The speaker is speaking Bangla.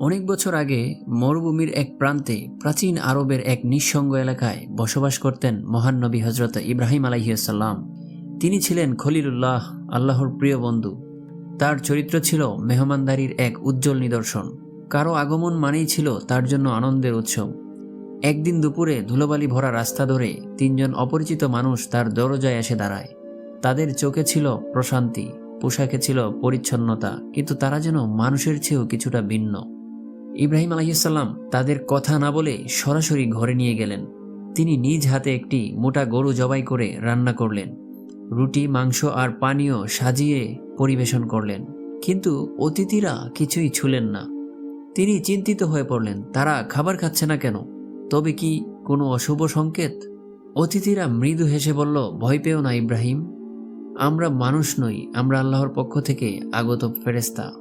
অনেক বছর আগে মরুভূমির এক প্রান্তে প্রাচীন আরবের এক নিঃসঙ্গ এলাকায় বসবাস করতেন মহান নবী হজরত ইব্রাহিম আলাইসাল্লাম তিনি ছিলেন খলিলুল্লাহ, আল্লাহর প্রিয় বন্ধু। তার চরিত্র ছিল মেহমানদারির এক উজ্জ্বল নিদর্শন। কারও আগমন মানেই ছিল তার জন্য আনন্দের উৎসব। একদিন দুপুরে ধুলোবালি ভরা রাস্তা ধরে তিনজন অপরিচিত মানুষ তার দরজায় এসে দাঁড়ায়। তাদের চোখে ছিল প্রশান্তি, পোশাকে ছিল পরিচ্ছন্নতা, কিন্তু তারা যেন মানুষের চেয়েও কিছুটা ভিন্ন। ইব্রাহিম আলাইসাল্লাম তাদের কথা না বলে সরাসরি ঘরে নিয়ে গেলেন। তিনি নিজ হাতে একটি মোটা গরু জবাই করে রান্না করলেন। রুটি, মাংস আর পানীয় সাজিয়ে পরিবেশন করলেন। কিন্তু অতিথিরা কিছুই ছুলেন না। তিনি চিন্তিত হয়ে পড়লেন, তারা খাবার খাচ্ছে না কেন? তবে কি কোনো অশুভ সংকেত? অতিথিরা মৃদু হেসে বলল, ভয় পেও না ইব্রাহিম। আমরা মানুষ নই, আমরা আল্লাহর পক্ষ থেকে আগত ফেরেস্তা